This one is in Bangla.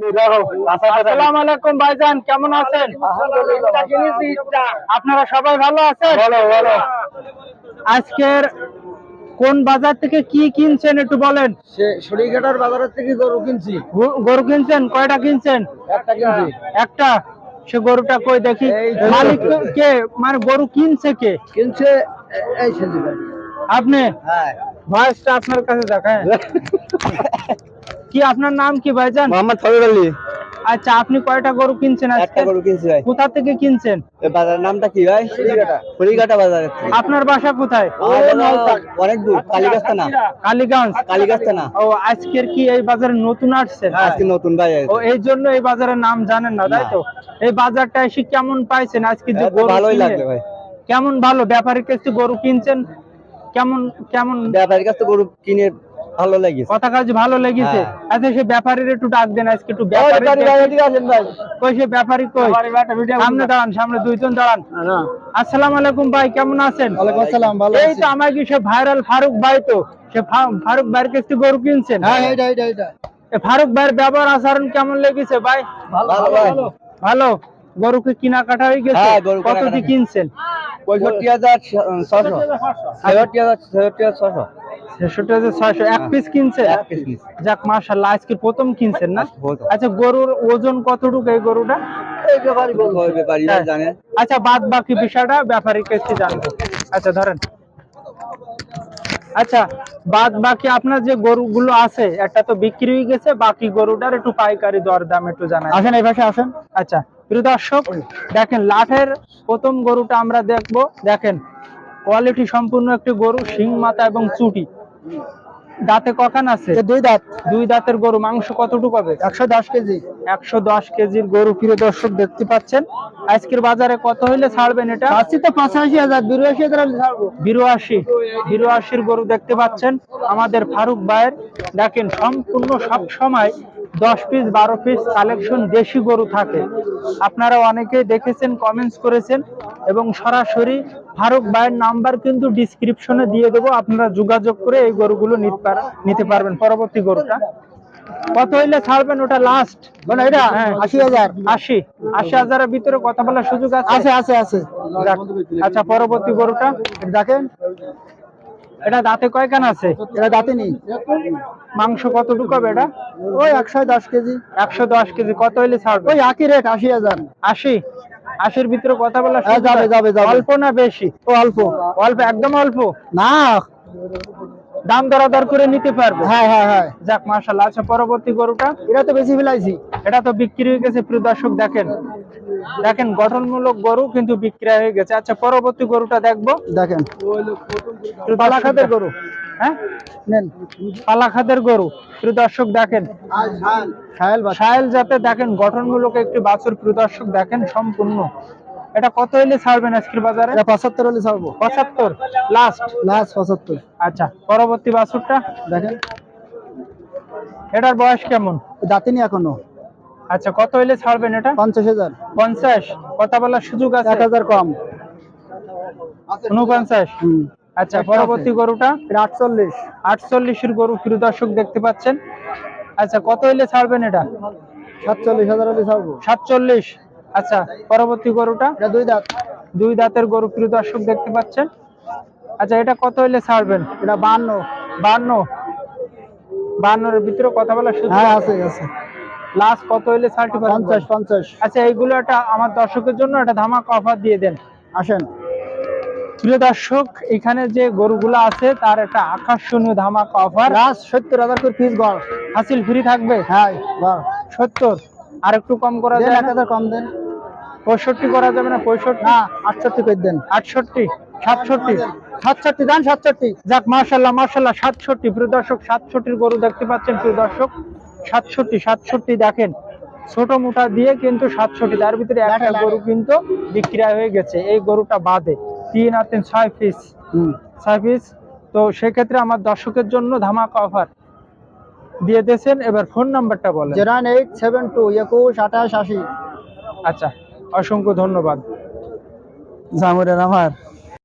আসসালামু আলাইকুম ভাইজান কেমন আছেন? আপনারা সবাই ভালো আছেন? আজকের কোন বাজার থেকে কি কিনছেন একটু বলেন? বাজারের থেকে গরু কিনছি। গরু- গরু কিনছেন? কয়টা কিনছেন? একটা কিনছি। একটা? সে গরুটা কই দেখি। মালিক কে? মানে গরু কিনছে কে? কিনছে এই আপনি? হ্যাঁ। ভয়েসটা আপনার কাছে দেখায়। কি আপনার নাম কি ভাইজান? মোহাম্মদ ফরিদ আলী। আচ্ছা আপনি কয়টা গরু কিনছেন আজকে? গরু কিনছি ভাই। কোথা থেকে কিনছেন? বাজারের নামটা কি ভাই? থেকে আপনার বাসা কোথায়? অনেক দূর না কালীগঞ্জ। না ও আজকের কি এই বাজারে নতুন আসছেন? আজকে নতুন ভাই ও এই জন্য এই বাজারের নাম জানেন না তাই তো? এই বাজারটা এসে কেমন পাইছেন? আজকে যে গরু ভালোই লাগবে ভাই। কেমন ভালো? ব্যাপারীর কাছে গরু কিনছেন? কেমন কেমন ব্যাপারীর কাছে গরু কিনে ভালো লেগেছে। কথা কাজ ভালো লেগেছে। হ্যাঁ। আচ্ছা সে ব্যাপারীর একটু ডাক দেন আজকে একটু ব্যাপারী কই সে ব্যাপারী কই? সামনে দাঁড়ান সামনে দুইজন দাঁড়ান। আসসালামু আলাইকুম ভাই কেমন আছেন? ওয়ালাইকুম আসসালাম, ভালো এই তো আমার কি সে ভাইরাল ফারুক ভাই তো? সে ফারুক ভাইয়ের কাছ থেকে গরু কিনছেন? হ্যাঁ এইটা এইটা এইটা। এ ফারুক ভাইয়ের ব্যবহার আচরণ কেমন লেগেছে ভাই? ভালো ভাই ভালো। গরুকে কিনা কাটা হয়ে গেছে? হ্যাঁ, কত দিয়ে কিনছেন? পঁয়ষট্টি হাজার ছশো। ছেষট্টি হাজার ছেষট্টি হাজার ছশো। ছেষট্টি হাজার ছয়শো। এক পিস কিনছে। যাক মাশাল্লাহ আজকে প্রথম কিনছেন না? আচ্ছা গরুর ওজন কতটুকু এই গরুটা? ব্যাপারী হ্যাঁ। আচ্ছা বাদ বাকি বিষয়টা ব্যাপারীর কাছে জানব। আচ্ছা ধরেন। আচ্ছা বাদ বাকি আপনার যে গরুগুলো আছে একটা তো বিক্রি হয়ে গেছে বাকি গরুটার একটু পাইকারি দর দাম একটু জানাই। আসেন এই পাশে আসেন। আচ্ছা প্রিয় দর্শক দেখেন লাঠের প্রথম গরুটা আমরা দেখব। দেখেন কোয়ালিটি সম্পূর্ণ একটি গরু শিং মাথা এবং চুটি। দাঁতে কখান আছে? দুই দাঁত। দুই দাঁতের গরু মাংস কতটুকু হবে একশো দশ কেজি। একশো দশ কেজির গরু প্রিয় দর্শক দেখতে পাচ্ছেন। আজকের বাজারে কত হইলে ছাড়বেন এটা? আশি তো পঁচাশি হাজার বিরাশি হাজার ছাড়বো। বিরাশি। বিরাশির গরু দেখতে পাচ্ছেন। আমাদের ফারুক ভাইয়ের দেখেন সম্পূর্ণ সব সময় দশ পিস বারো পিস কালেকশন দেশি গরু থাকে। আপনারা অনেকেই দেখেছেন কমেন্টস করেছেন। এবং সরাসরি ফারুক ভাইয়ের নাম্বার কিন্তু ডিসক্রিপশনে দিয়ে দেবো। আপনারা যোগাযোগ করে এই গরুগুলো নিতে পারবেন পরবর্তী গরুটা। কত হইলে ছাড়বেন ওটা লাস্ট মানে এটা হ্যাঁ। আশি হাজার। আশি। আশি হাজারের ভিতরে কথা বলার সুযোগ আছে? আছে আছে আছে। আচ্ছা পরবর্তী গরুটা। দেখেন। এটা দাঁতে কয়খান আছে? এটা দাঁতে নেই। মাংস কতটুকু হবে এটা? ওই একশো দশ কেজি। একশো দশ কেজি। কত হইলে ছাড়বে ওই একই রেট আশি হাজার। আশি? আশির ভিতরে কথা বলা হ্যাঁ, যাবে, যাবে, যাবে। অল্প না বেশি? ও অল্প। অল্প একদম অল্প? না। দাম দরাদর করে নিতে পারব? হ্যাঁ হ্যাঁ হ্যাঁ। যাক মাশাল্লাহ আচ্ছা পরবর্তী গরুটা? এটা তো বেশি ফেলাইছি। এটা তো বিক্রি হয়ে গেছে প্রিয় দর্শক দেখেন। দেখেন গঠনমূলক গরু কিন্তু বিক্রি হয়ে গেছে। আচ্ছা পরবর্তী গরুটা দেখব। দেখেন। খাদের গরু। হ্যাঁ? নেন পালা খাদের গরু। প্রিয় দর্শক দেখেন। সাহেল যাতে দেখেন গঠনমূলক একটি বাছুর প্রিয় দর্শক দেখেন সম্পূর্ণ। এটা কত হইলে ছাড়বেন আজকের বাজারে? এটা পঁচাত্তর হলে ছাড়বো। পঁচাত্তর। লাস্ট লাস্ট পঁচাত্তর। আচ্ছা পরবর্তী বাছুরটা? দেখেন। এটার বয়স কেমন? দাঁতিনি এখনও। আচ্ছা কত হইলে ছাড়বেন এটা? পঞ্চাশ হাজার। পঞ্চাশ। কথা বলার সুযোগ আছে? এক হাজার কম। উনপঞ্চাশ। হুম। আচ্ছা পরবর্তী গরুটা? আটচল্লিশ। আটচল্লিশের গরু প্রিয় দর্শক দেখতে পাচ্ছেন। আচ্ছা কত হইলে ছাড়বেন এটা? সাতচল্লিশ হাজার হলে ছাড়বো। সাতচল্লিশ। আচ্ছা পরবর্তী গরুটা? দুই দাঁত। দুই দাঁতের গরু প্রিয় দর্শক দেখতে পাচ্ছেন। আচ্ছা এটা কত হইলে ছাড়বেন? এটা বান্ন। বান্ন। বান্নর ভিতরে কথা বলার সুযোগ হ্যাঁ আছে? আছে লাস্ট কত হইলে ছাড়তে পারবেন পঞ্চাশ পঞ্চাশ। আচ্ছা এইগুলো একটা আমার দর্শকের জন্য একটা ধামাকা অফার দিয়ে দেন। আসেন। প্রিয় দর্শক এখানে যে গরুগুলো আছে তার একটা আকর্ষণীয় ধামাকা অফার লাস্ট সত্তর হাজার করে পিস গড়। হাসিল ফ্রি থাকবে? হ্যাঁ গড়। সত্তর। আর একটু কম করা যায় এক হাজার কম দেন। পঁয়ষট্টি করা যাবে না? পঁয়ষট্টি? না আটষট্টি করে দেন। আটষট্টি? সাতষট্টি? সাতষট্টি দেন সাতষট্টি। যাক মার্শাল্লাহ মার্শাল্লাহ সাতষট্টি। প্রিয় দর্শক সাতষট্টির গরু দেখতে পাচ্ছেন প্রিয় দর্শক। সাতষট্টি সাতষট্টি দেখেন। ছোট মোটা দিয়ে কিন্তু সাতষট্টি। তার ভিতরে একটা। গরু কিন্তু বিক্রয় হয়ে গেছে। এই গরুটা বাদে। তিন আর তিন ছয় পিস হুম। ছয় পিস তো সেক্ষেত্রে আমার দর্শকের জন্য ধামাকা অফার দিয়ে দিয়েছেন। এবার ফোন নাম্বারটা বলেন। Zero nine eight seven two একুশ আঠাশ আশি। আচ্ছা অসংখ্য ধন্যবাদ। জামুরের আমার